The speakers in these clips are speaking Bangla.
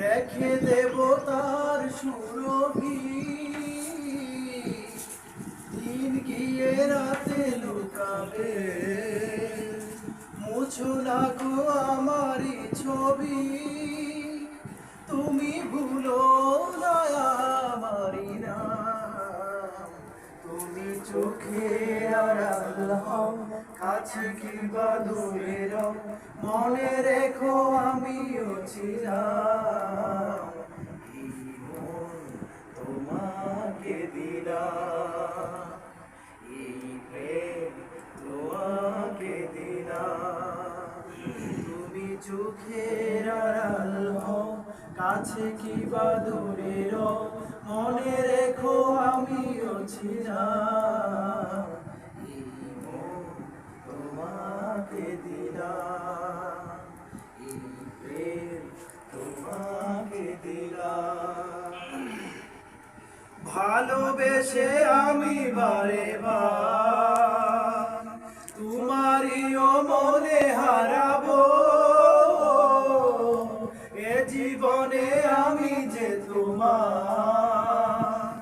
রেখে দেব তার সুরভি। দিন গিয়ে রাতে লুকাবে। মুছো না গো আমারই ছবি। তুমি ভুলো না আমারই নাম। তুমি চোখে আড়াল হও, কাছে কিংবা দূরে রও। মনে রেখো আমিও ছিলাম। চোখের আড়াল কাছে কি বা দূরে মনে রেখো আমিও ছিলাম। তোমাকে দিলাম তোমাকে দিলাম। ভালোবেসে আমি বারে বার তোমারিও মনে জীবনে আমি যে তোমার,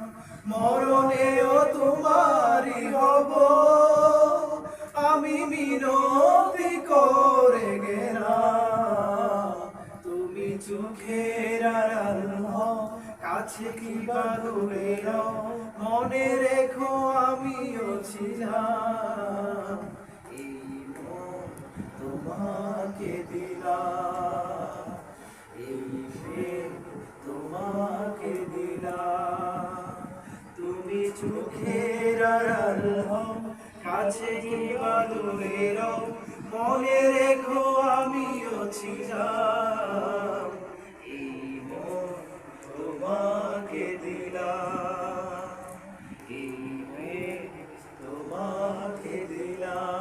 মরণেও তোমারই হব। আমি মিনতি করে গেলাম। তুমি চোখের আড়াল, কাছে কি বা দূরে রও, মনে রেখো আমিও ছিলাম। এই তোমাকে দিলাম। চোখের আড়াল হও, কাছে কিংবা দূরে রও মনে রেখো আমিও ছিলাম। এই মন তোমাকে দিলাম। এই তোমাকে দিলাম।